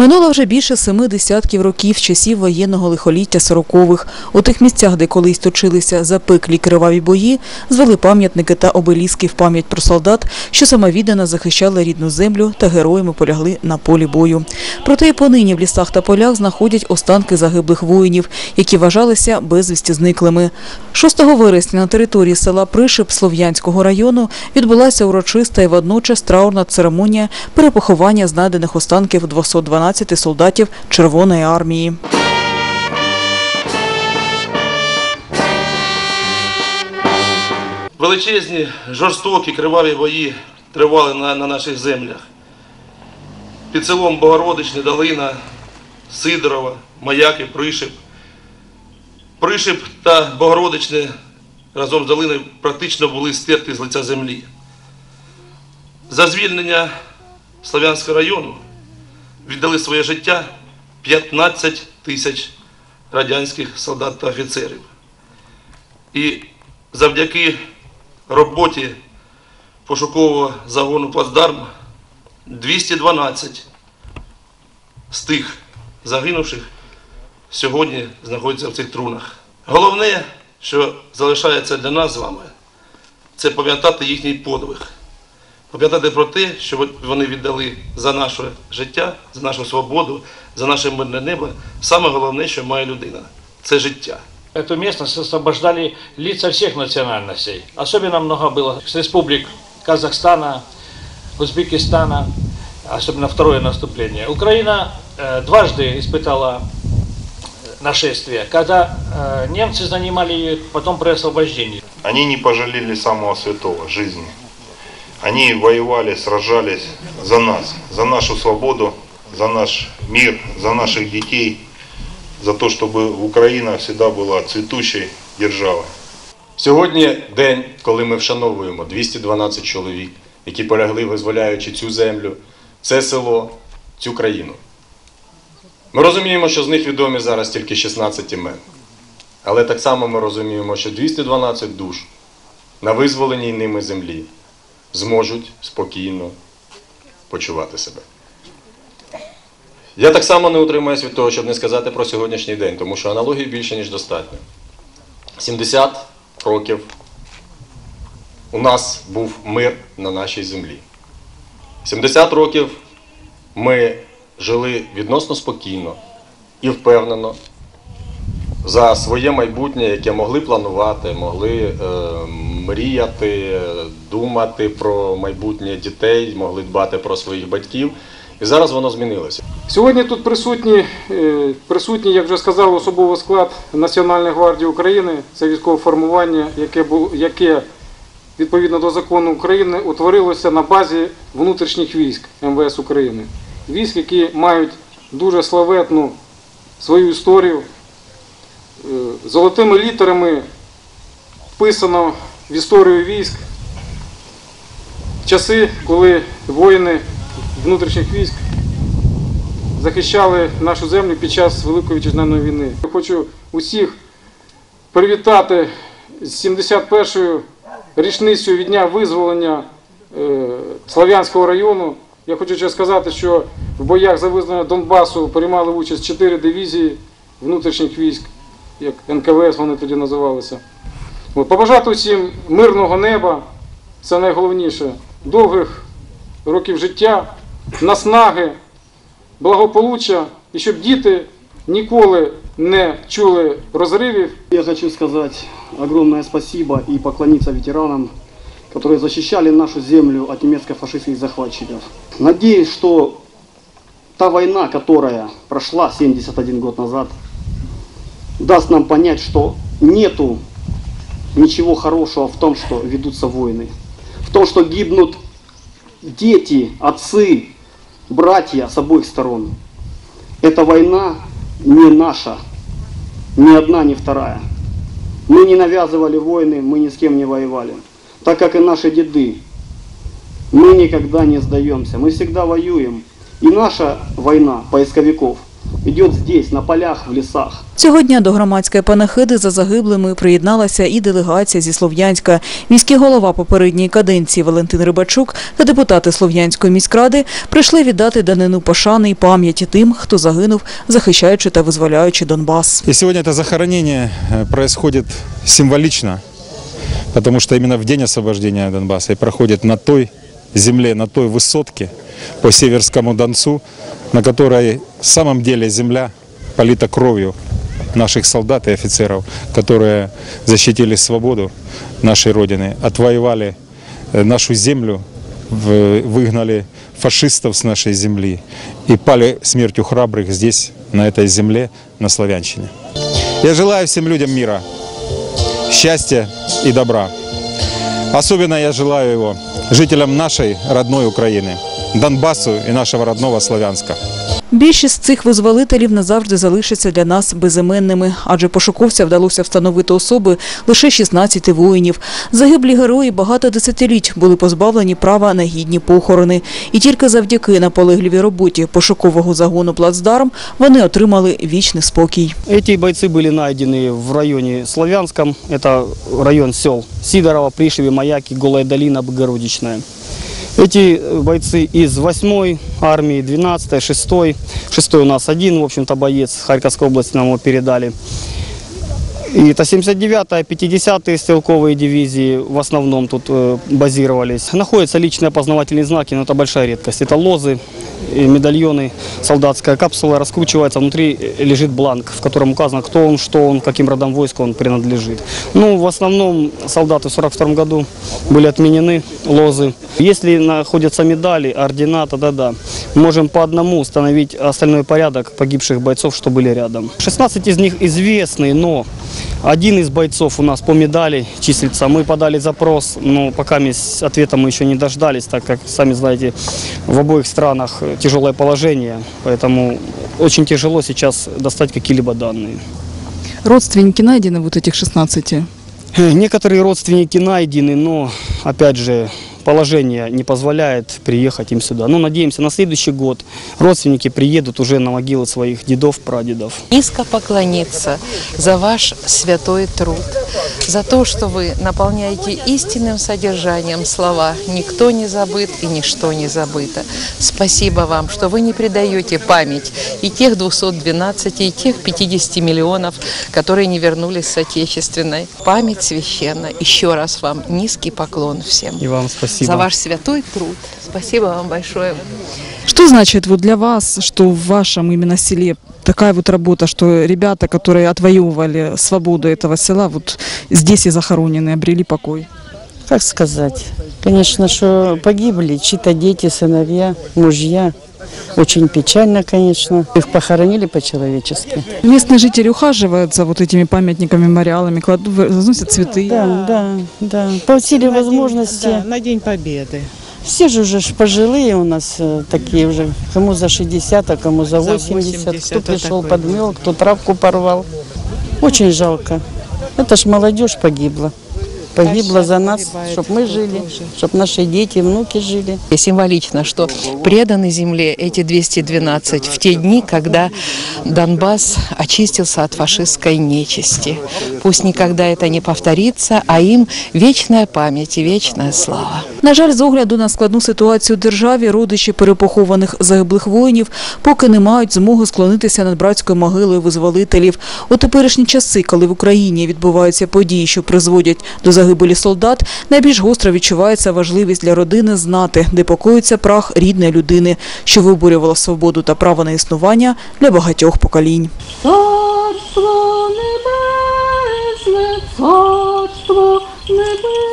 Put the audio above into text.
Минуло вже більше семи десятків років часів воєнного лихоліття сорокових. У тих місцях, де колись точилися запеклі криваві бої, звели пам'ятники та обеліски в пам'ять про солдат, що самовіддано захищали рідну землю та героями полягли на полі бою. Проте і понині в лісах та полях знаходять останки загиблих воїнів, які вважалися безвісті зниклими. 6 вересня на території села Пришип Слов'янського району відбулася урочиста і водночас траурна церемонія перепоховання знайдених останків 212 солдатів Червоної армії. Величезні, жорстокі, криваві бої тривали на, на наших землях. Під селом Богородичне, Долина, Сидорова, Маяки, Пришип. Пришип та Богородичне разом з Долиною практично були стерті з лиця землі. За звільнення Слов'янського району віддали своє життя 15 тисяч радянських солдат та офіцерів. І завдяки роботі пошукового загону Плацдарм 212 з тих загинувших сьогодні знаходяться в цих трунах. Головне, що залишається для нас з вами, це пам'ятати їхній подвиг. Пам'ятати про те, що вони віддали за наше життя, за нашу свободу, за наше мирне небо. Саме головне, що має людина це життя. Эту местность освобождали лица всех национальностей. Особенно много было с республик Казахстана, Узбекистана, особенно второе наступление. Украина э, дважды испытала э, нашествие, когда э, немцы занимали ее потом при освобождении. Они не пожалели самого святого жизни. Они воевали, сражались за нас, за нашу свободу, за наш мир, за наших детей, за то, чтобы Украина всегда была цветущей державой. Сьогодні день, коли ми вшановуємо 212 чоловік, які полягли, визволяючи цю землю, це село, цю країну. Ми розуміємо, що з них відомі зараз тільки 16 імен. Але так само ми розуміємо, що 212 душ на визволеній ними землі зможуть спокійно почувати себе. Я так само не утримуюсь від того, щоб не сказати про сьогоднішній день, тому що аналогій більше, ніж достатньо. 70 років у нас був мир на нашій землі. 70 років ми жили відносно спокійно і впевнено за своє майбутнє, яке могли планувати, могли е, мріяти, думати про майбутнє дітей, могли дбати про своїх батьків. І зараз воно змінилося. Сьогодні тут присутні, е, присутні, як вже сказав, особовий склад Національної гвардії України. Це військове формування, яке яке відповідно до закону України утворилося на базі внутрішніх військ МВС України. Військ, які мають дуже славетну свою історію. Е, Золотими літерами вписано в історію військ часи, коли воїни внутрішніх військ захищали нашу землю під час Великої вітчизняної війни. Я хочу усіх привітати з 71-ю річницею від дня визволення е, Слов'янського району. Я хочу ще сказати, що в боях за визволення Донбасу приймали участь 4 дивізії внутрішніх військ, як НКВС вони тоді називалися. От, побажати усім мирного неба, це найголовніше, довгих років життя, наснаги, благополуччя, і щоб діти ніколи не чули розривів Я хочу сказать огромное спасибо и поклониться ветеранам, которые защищали нашу землю от немецко-фашистских захватчиков. Надеюсь, что та война, которая прошла 71 год назад, даст нам понять, что нету ничего хорошего в том, что ведутся войны. В том, что гибнут дети, отцы, братья с обоих сторон. Эта война не наша, ни одна, ни вторая. Мы не навязывали войны, мы ни с кем не воевали. Так как и наши деды. Мы никогда не сдаемся, мы всегда воюем. И наша война поисковиков идет здесь, на полях, в лесах. Цього дня до громадської панахиди за загиблими приєдналася і делегація зі Слов'янська. Міський голова попередньої каденції Валентин Рибачук та депутати Слов'янської міськради прийшли віддати данину пошани і пам'яті тим, хто загинув, захищаючи та визволяючи Донбас. И сегодня это захоронение э, происходит символично, потому что именно в день освобождения Донбасса и проходит на той земле, на той высотке по Северскому Донцу, на которой в самом деле земля полита кровью наших солдат и офицеров, которые защитили свободу нашей Родины, отвоевали э, нашу землю, выгнали фашистов с нашей земли и пали смертью храбрых здесь, на этой земле, на Славянщине. Я желаю всем людям мира, счастья и добра. Особенно я желаю его жителям нашей родной Украины, Донбассу и нашего родного Славянска. Більшість цих визволителів назавжди залишаться для нас безіменними, адже пошуковця вдалося встановити особи лише 16 воїнів. Загиблі герої багато десятиліть були позбавлені права на гідні похорони. І тільки завдяки наполегливій роботі пошукового загону «Плацдарм» вони отримали вічний спокій. Эти бойцы были найдены в районе Славянском, это район сел Сидорова, Пришеве, Маяки, Голая долина, Богородичная. Эти э, бойцы из 8 армии, 12 6 6 у нас один, в общем-то, боец Харьковской области нам его передали. И это 79-я, 50-е стрелковые дивизии в основном тут э, базировались. Находятся личные опознавательные знаки, но это большая редкость. Это лозы, медальоны, солдатская капсула раскручивается, внутри лежит бланк, в котором указано, кто он, что он, каким родам войска он принадлежит. Ну, в основном солдаты в 42 году были отменены, лозы. Если находятся медали, ордена, тогда да. Можем по одному установить остальной порядок погибших бойцов, что были рядом. 16 из них известны, но один из бойцов у нас по медали числится. Мы подали запрос, но пока мы с ответа мы еще не дождались, так как, сами знаете, в обоих странах э, тяжелое положение, поэтому очень тяжело сейчас достать какие-либо данные. Родственники найдены вот этих 16? Э, Некоторые родственники найдены, но, опять же, положение не позволяет приехать им сюда. Но надеемся, на следующий год родственники приедут уже на могилы своих дедов, прадедов. низко поклониться за ваш святой труд, за то, что вы наполняете истинным содержанием слова «Никто не забыт и ничто не забыто». Спасибо вам, что вы не предаете память и тех 212, и тех 50 миллионов, которые не вернулись с Отечественной. Память священна. Еще раз вам низкий поклон всем. И вам спасибо. За ваш святой труд. Спасибо вам большое. Что значит вот для вас, что в вашем именно селе такая вот работа, что ребята, которые отвоевывали свободу этого села, вот здесь и захоронены, обрели покой? как сказать, конечно, что погибли чьи-то дети, сыновья, мужья. Очень печально, конечно. Их похоронили по-человечески. Местные жители ухаживают за вот этими памятниками, мемориалами, кладут, заносят цветы. Да, да, да. По силе возможности. Да, на День Победы. Все же уже ж пожилые у нас э, такие уже. Кому за 60, а кому за За 80. 80, кто это пришел, такое. подмел, кто травку порвал. Очень жалко. Это ж молодежь погибла. Погибла сейчас за нас, погибает чтобы мы кто жили, тоже. чтобы наши дети, внуки жили. И символично, что преданы земле эти 212 в те дни, когда Донбасс очистился от фашистской нечисти. Пусть никогда это не повторится, а им вечная память и вечная слава. На жаль, з огляду на складну ситуацію в державі, родичі перепохованих загиблих воїнів поки не мають змоги склонитися над братською могилою визволителів. У теперішні часи, коли в Україні відбуваються події, що призводять до загибелі солдат, найбільш гостро відчувається важливість для родини знати, де покоїться прах рідної людини, що виборювала свободу та право на існування для багатьох поколінь. Царство небесне, царство небесне.